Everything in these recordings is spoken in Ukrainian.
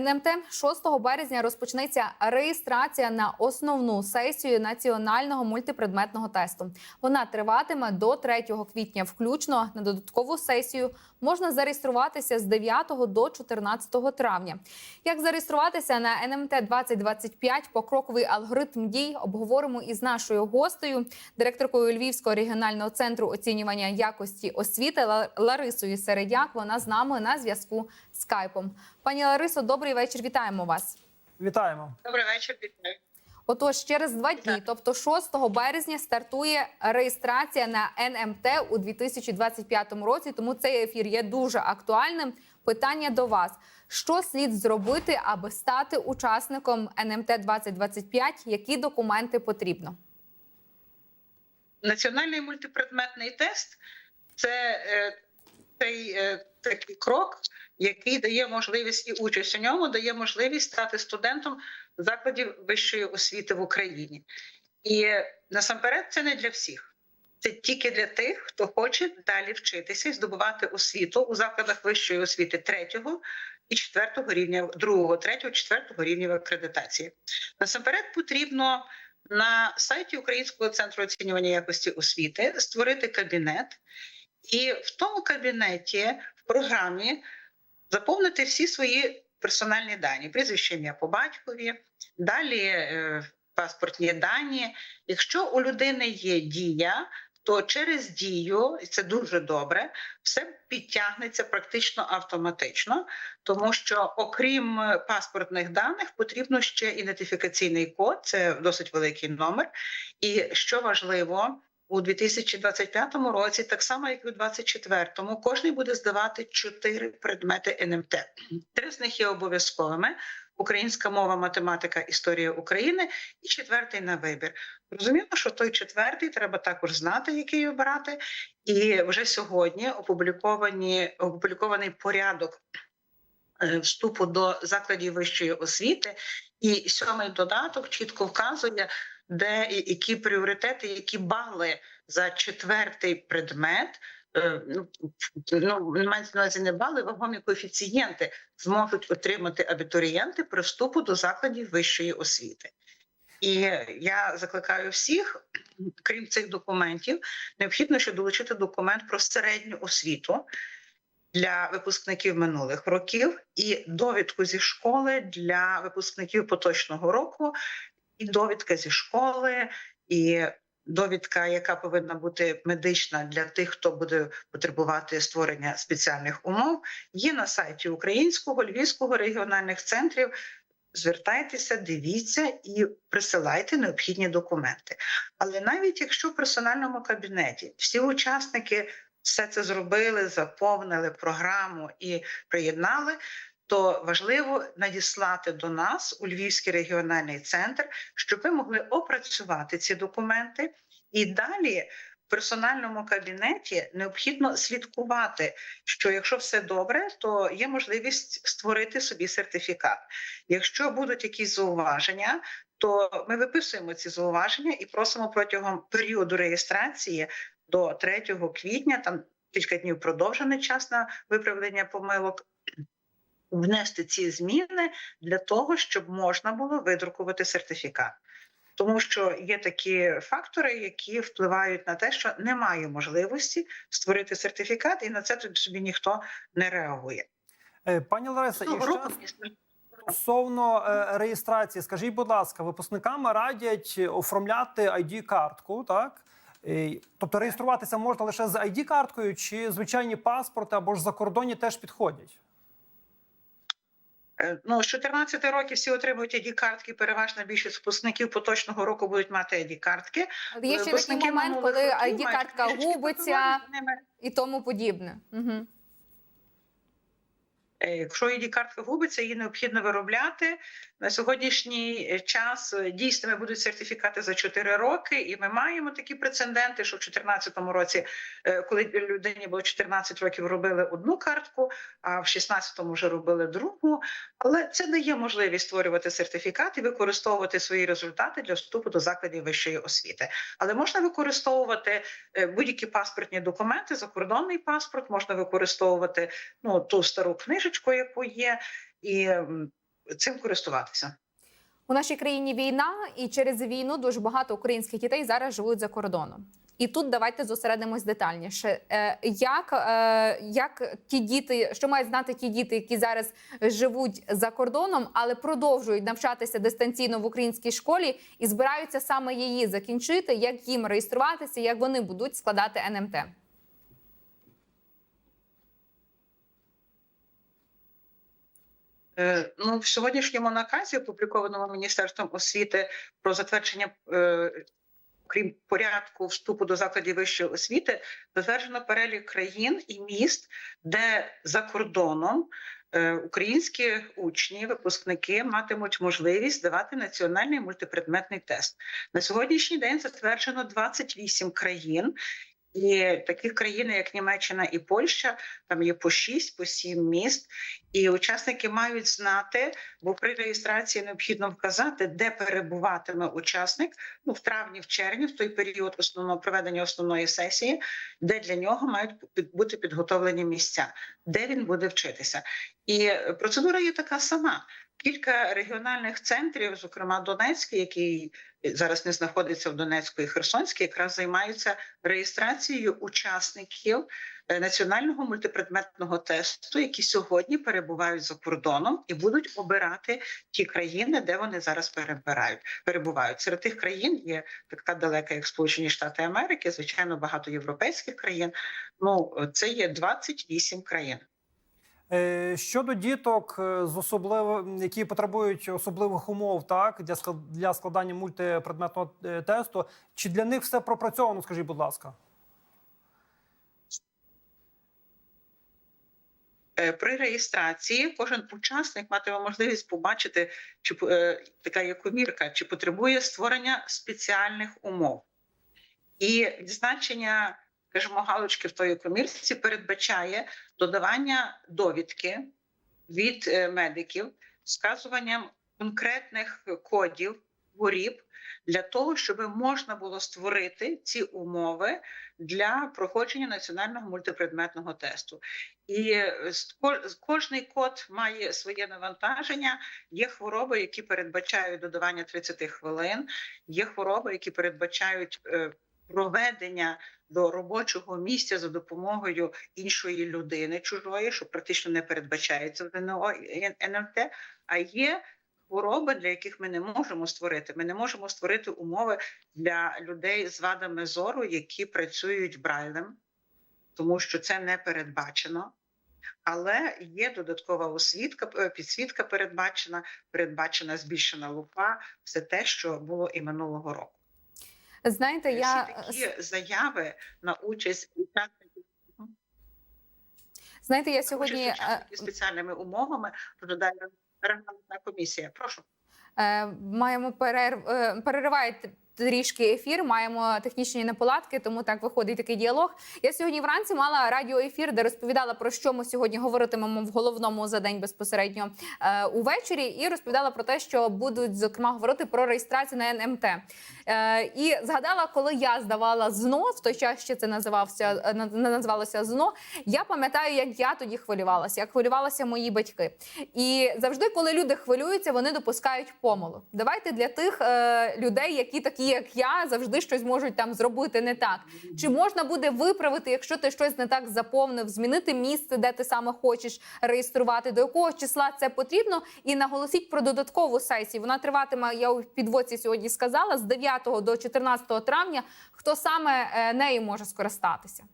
НМТ 6 березня розпочнеться реєстрація на основну сесію національного мультипредметного тесту. Вона триватиме до 3 квітня. Включно на додаткову сесію можна зареєструватися з 9 до 14 травня. Як зареєструватися на НМТ 2025 покроковий алгоритм дій обговоримо із нашою гостею, директоркою Львівського регіонального центру оцінювання якості освіти Ла- Ларисою Середяк. Вона з нами на зв'язку скайпом. Пані Ларисо, добрий вечір. Вітаємо вас. Вітаємо. Добрий вечір, вітаю. Отож, через два дні, тобто 6 березня, стартує реєстрація на НМТ у 2025 році. Тому цей ефір є дуже актуальним. Питання до вас: що слід зробити, аби стати учасником НМТ 2025? Які документи потрібно? Національний мультипредметний тест це е, цей е, такий крок, який дає можливість і участь у ньому, дає можливість стати студентом закладів вищої освіти в Україні. І насамперед це не для всіх. Це тільки для тих, хто хоче далі вчитися і здобувати освіту у закладах вищої освіти третього і четвертого рівня, другого, третього, четвертого рівнів акредитації. Насамперед потрібно на сайті Українського центру оцінювання якості освіти створити кабінет, і в тому кабінеті в програмі заповнити всі свої персональні дані, прізвище ім'я по батькові, далі е, паспортні дані. Якщо у людини є дія, то через дію, і це дуже добре, все підтягнеться практично автоматично, тому що окрім паспортних даних потрібно ще ідентифікаційний код, це досить великий номер. І що важливо, у 2025 році, так само як і у 2024, кожен буде здавати чотири предмети НМТ. Три з них є обов'язковими: українська мова, математика, історія України, і четвертий на вибір. Розуміло, що той четвертий треба також знати, який обирати. І вже сьогодні опубліковані опублікований порядок е, вступу до закладів вищої освіти, і сьомий додаток чітко вказує, де які пріоритети, які бали за четвертий предмет. е, Ну, ну мається на увазі не бали, вагомі коефіцієнти зможуть отримати абітурієнти при вступу до закладів вищої освіти. І я закликаю всіх, крім цих документів, необхідно ще долучити документ про середню освіту для випускників минулих років і довідку зі школи для випускників поточного року, і довідка зі школи, і довідка, яка повинна бути медична для тих, хто буде потребувати створення спеціальних умов, є на сайті Українського Львівського регіональних центрів. Звертайтеся, дивіться і присилайте необхідні документи. Але навіть якщо в персональному кабінеті всі учасники все це зробили, заповнили програму і приєднали, то важливо надіслати до нас у Львівський регіональний центр, щоб ви могли опрацювати ці документи і далі. В персональному кабінеті необхідно слідкувати, що якщо все добре, то є можливість створити собі сертифікат. Якщо будуть якісь зауваження, то ми виписуємо ці зауваження і просимо протягом періоду реєстрації до 3 квітня, там кілька днів продовжений час на виправлення помилок. Внести ці зміни для того, щоб можна було видрукувати сертифікат, тому що є такі фактори, які впливають на те, що немає можливості створити сертифікат, і на це тобі собі ніхто не реагує. Е, Пані Лариса, Ну, і ще стосовно е, реєстрації, скажіть, будь ласка, випускникам радять оформляти id картку так? Тобто реєструватися можна лише з id карткою чи звичайні паспорти або ж закордонні теж підходять? Е, Ну, з 14 років всі отримують еді картки. Переважна більшість випускників поточного року будуть мати еді картки. Але є ще такий момент, коли еді трішечки губиться і тому подібне. Угу. Е, Якщо id картка губиться, її необхідно виробляти. На сьогоднішній е, час е, дійсними будуть сертифікати за 4 роки, і ми маємо такі прецеденти, що в 2014 році, коли людині було 14 років, робили одну картку, а в 16-му вже робили другу. Але це дає можливість створювати сертифікат і використовувати свої результати для вступу до закладів вищої освіти. Але можна використовувати будь-які паспортні документи, закордонний паспорт, можна використовувати ну ту стару книжечку, яку є, і цим користуватися. У нашій країні війна, і через війну дуже багато українських дітей зараз живуть за кордоном. І тут давайте зосередимось детальніше. Е, Як, е, як ті діти, що мають знати ті діти, які зараз живуть за кордоном, але продовжують навчатися дистанційно в українській школі і збираються саме її закінчити, як їм реєструватися, як вони будуть складати НМТ? Ну, в сьогоднішньому наказі, опублікованому Міністерством освіти про затвердження, е, крім порядку вступу до закладів вищої освіти, затверджено перелік країн і міст, де за кордоном е, українські учні, випускники матимуть можливість здавати національний мультипредметний тест. На сьогоднішній день затверджено 28 країн. І таких країн, як Німеччина і Польща, там є по 6, по 7 міст, і учасники мають знати, бо при реєстрації необхідно вказати, де перебуватиме учасник ну в травні, в червні, в той період основного проведення основної сесії, де для нього мають бути підготовлені місця, де він буде вчитися. І процедура є така сама. Кілька регіональних центрів, зокрема Донецький, який зараз не знаходиться в Донецьку і Херсонській, якраз займаються реєстрацією учасників е, національного мультипредметного тесту, які сьогодні перебувають за кордоном і будуть обирати ті країни, де вони зараз. Перебувають серед тих країн є така далека, як Сполучені Штати Америки, звичайно, багато європейських країн. Ну це є 28 країн. Е, Щодо діток, е, з особливо які потребують особливих умов, так для для складання мультипредметного е, тесту, чи для них все пропрацьовано? Скажіть, будь ласка. При реєстрації кожен учасник матиме можливість побачити, чи така є комірка, чи потребує створення спеціальних умов. І відзначення, скажімо, галочки в тої комірці передбачає додавання довідки від е, медиків вказуванням конкретних кодів хворіб для того, щоб можна було створити ці умови для проходження національного мультипредметного тесту. І е, кожний код має своє навантаження. Є хвороби, які передбачають додавання 30 хвилин. Є хвороби, які передбачають е, проведення до робочого місця за допомогою іншої людини чужої, що практично не передбачається в ЗНО і. А є хвороби, для яких ми не можемо створити. Ми не можемо створити умови для людей з вадами зору, які працюють брайлем, тому що це не передбачено. Але є додаткова освітка, е, підсвітка передбачена, передбачена збільшена лупа, все те, що було і минулого року. Знаєте, я Всі такі заяви на участь учасників знаєте, я сьогодні. е, спеціальними умовами розглядає регламентна комісія. Прошу. Е, маємо перерв е, перериває т- трішки ефір. Маємо технічні неполадки, тому так виходить такий діалог. Я сьогодні вранці мала радіоефір, де розповідала про що ми сьогодні говоритимемо в головному за день безпосередньо е, увечері, і розповідала про те, що будуть зокрема говорити про реєстрацію на НМТ. Е, і згадала, коли я здавала ЗНО, в той час ще це називався е, називалося ЗНО. Я пам'ятаю, як я тоді хвилювалася, як хвилювалися мої батьки. І завжди, коли люди хвилюються, вони допускають помилок. Давайте для тих е, людей, які такі, як я, завжди щось можуть там зробити не так. Чи можна буде виправити, якщо ти щось не так заповнив, змінити місце, де ти саме хочеш реєструвати, до якого числа це потрібно, і наголосіть про додаткову сесію. Вона триватиме. Я у підводці сьогодні сказала з 9 до 14 травня. Хто саме е, нею може скористатися?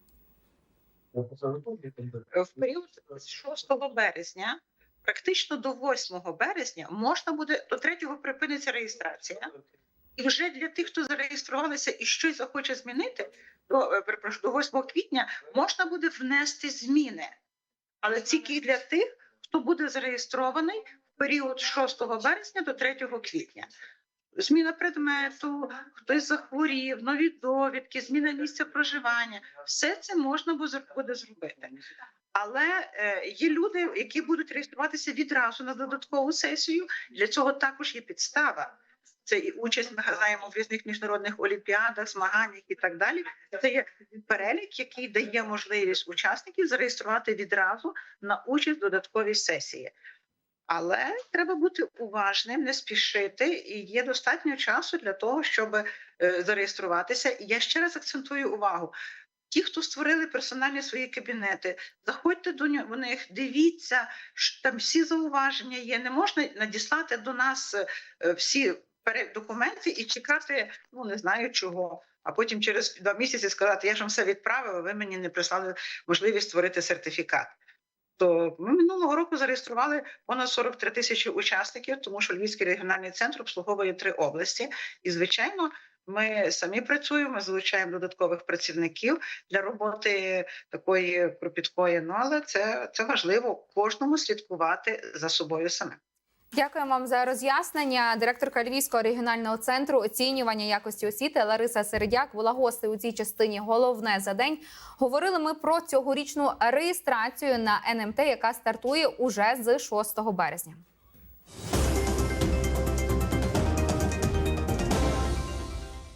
в період з 6 березня, практично до 8 березня, можна буде до 3 припиниться реєстрація. І вже для тих, хто зареєструвалися і щось захоче змінити, до, е, перепрошую, до 8 квітня можна буде внести зміни. Але тільки для тих, хто буде зареєстрований в період з 6 березня до 3 квітня. Зміна предмету, хтось захворів, нові довідки, зміна місця проживання все це можна буде зробити. Але е, є люди, які будуть реєструватися відразу на додаткову сесію. Для цього також є підстава. Це і участь ми знаємо в різних міжнародних олімпіадах, змаганнях і так далі. Це є перелік, який дає можливість учасників зареєструвати відразу на участь в додатковій сесії. Але треба бути уважним, не спішити, і є достатньо часу для того, щоб е, зареєструватися. І я ще раз акцентую увагу. Ті, хто створили персональні свої кабінети, заходьте до них, дивіться, там всі зауваження є. Не можна надіслати до нас е, всі документи і чекати, ну не знаю чого. А потім через два місяці сказати, я ж вам все відправив, ви мені не прислали можливість створити сертифікат. То ми минулого року зареєстрували понад 43 тисячі учасників, тому що Львівський регіональний центр обслуговує три області. І, звичайно, ми самі працюємо, залучаємо додаткових працівників для роботи такої кропіткої. Ну але це, це важливо кожному слідкувати за собою самим. Дякую вам за роз'яснення. Директорка Львівського регіонального центру оцінювання якості освіти Лариса Середяк була гостею у цій частині. Головне за день говорили ми про цьогорічну реєстрацію на НМТ, яка стартує уже з 6 березня.